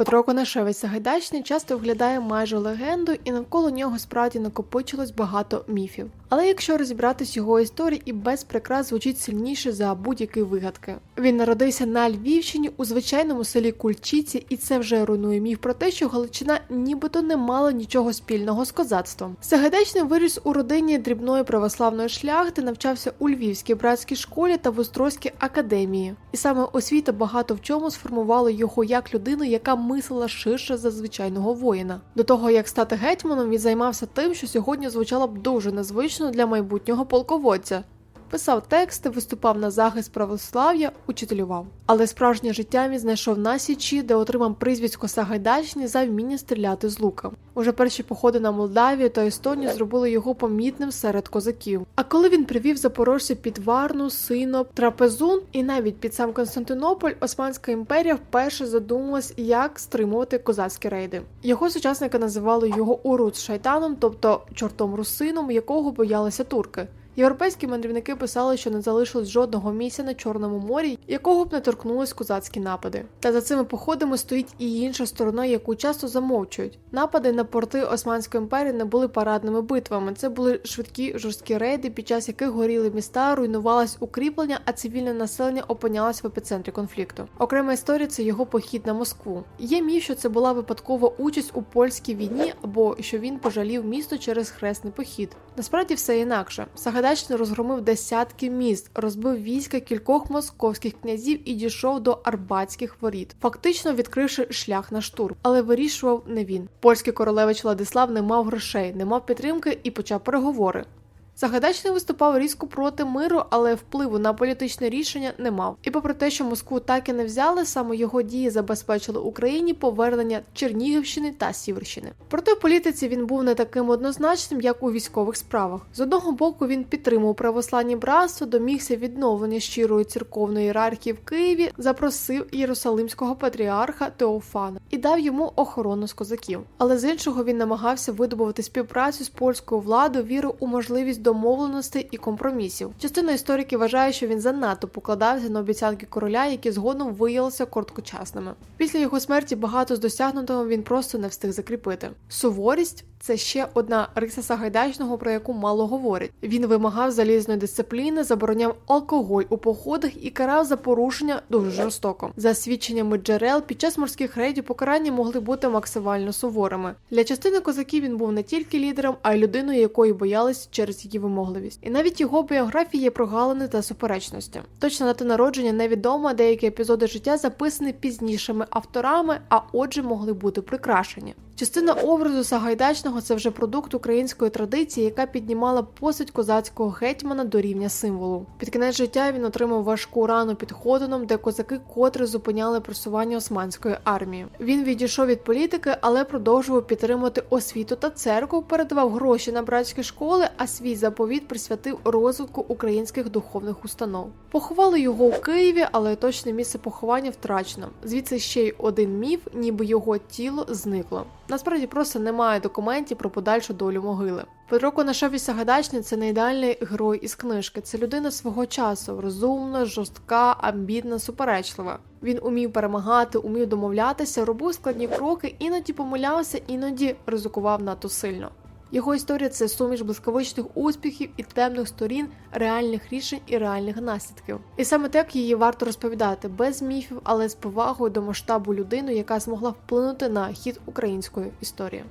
Петро Конашевич Сагайдачний часто виглядає майже легендою, і навколо нього справді накопичилось багато міфів. Але якщо розібратись його історії, і без прикрас звучить сильніше за будь-які вигадки. Він народився на Львівщині у звичайному селі Кульчиці, і це вже руйнує міф про те, що Галичина нібито не мала нічого спільного з козацтвом. Сагайдачний виріс у родині дрібної православної шляхти, навчався у Львівській братській школі та в Острозькій академії. І саме освіта багато в чому сформувала його як людину, яка мислила ширше за звичайного воїна. До того як стати гетьманом, він займався тим, що сьогодні звучало б дуже незвично для майбутнього полководця. Писав тексти, виступав на захист православ'я, учителював. Але справжнє життя він знайшов на січі, де отримав прізвисько Сагайдачний за вміння стріляти з лука. Уже перші походи на Молдавію та Естонію зробили його помітним серед козаків. А коли він привів запорожця під Варну, Синоп, Трапезун і навіть під сам Константинополь, Османська імперія вперше задумалась, як стримувати козацькі рейди. Його сучасники називали його Урут шайтаном, тобто чортом русином, якого боялися турки. Європейські мандрівники писали, що не залишилось жодного місця на Чорному морі, якого б не торкнулись козацькі напади. Та за цими походами стоїть і інша сторона, яку часто замовчують. Напади на порти Османської імперії не були парадними битвами. Це були швидкі жорсткі рейди, під час яких горіли міста, руйнувалось укріплення, а цивільне населення опинялось в епіцентрі конфлікту. Окрема історія це його похід на Москву. Є міф, що це була випадкова участь у польській війні, або що він пожалів місто через хресний похід. Насправді все інакше. Сагайдачний розгромив десятки міст, розбив війська кількох московських князів і дійшов до Арбатських воріт, фактично відкривши шлях на штурм. Але вирішував не він. Польський королевич Владислав не мав грошей, не мав підтримки і почав переговори. Сагайдачний виступав різко проти миру, але впливу на політичне рішення не мав. І попри те, що Москву так і не взяли, саме його дії забезпечили Україні повернення Чернігівщини та Сіверщини. Проте в політиці він був не таким однозначним, як у військових справах. З одного боку він підтримував православні братство, домігся відновлення щирої церковної ієрархії в Києві, запросив єрусалимського патріарха Теофана і дав йому охорону з козаків. Але з іншого він намагався видобувати співпрацю з польською владою, віру у можливість домовленостей і компромісів. Частина істориків вважає, що він занадто покладався на обіцянки короля, які згодом виявилися короткочасними. Після його смерті багато з досягнутого він просто не встиг закріпити. Суворість це ще одна риса Сагайдачного, про яку мало говорять. Він вимагав залізної дисципліни, забороняв алкоголь у походах і карав за порушення дуже жорстоко. За свідченнями джерел, під час морських рейдів покарання могли бути максимально суворими. Для частини козаків він був не тільки лідером, а й людиною, якої боялись через її вимогливість. І навіть його біографії є прогалини та суперечності. Точна дата народження невідома, деякі епізоди життя записані пізнішими авторами, а отже, могли бути прикрашені. Частина образу Сагайдачного це вже продукт української традиції, яка піднімала посить козацького гетьмана до рівня символу. Під кінець життя він отримав важку рану під Ходоном, де козаки котре зупиняли просування османської армії. Він відійшов від політики, але продовжував підтримувати освіту та церкву, передавав гроші на братські школи, а свій заповіт присвятив розвитку українських духовних установ. Поховали його у Києві, але точне місце поховання втрачено. Звідси ще й один міф, ніби його тіло зникло. Насправді просто немає документів про подальшу долю могили. Петро Конашевич Сагайдачний – це не ідеальний герой із книжки. Це людина свого часу, розумна, жорстка, амбітна, суперечлива. Він умів перемагати, умів домовлятися, робив складні кроки, іноді помилявся, іноді ризикував надто сильно. Його історія це суміш блискавичних успіхів і темних сторін, реальних рішень і реальних наслідків. І саме так її варто розповідати без міфів, але з повагою до масштабу людини, яка змогла вплинути на хід української історії.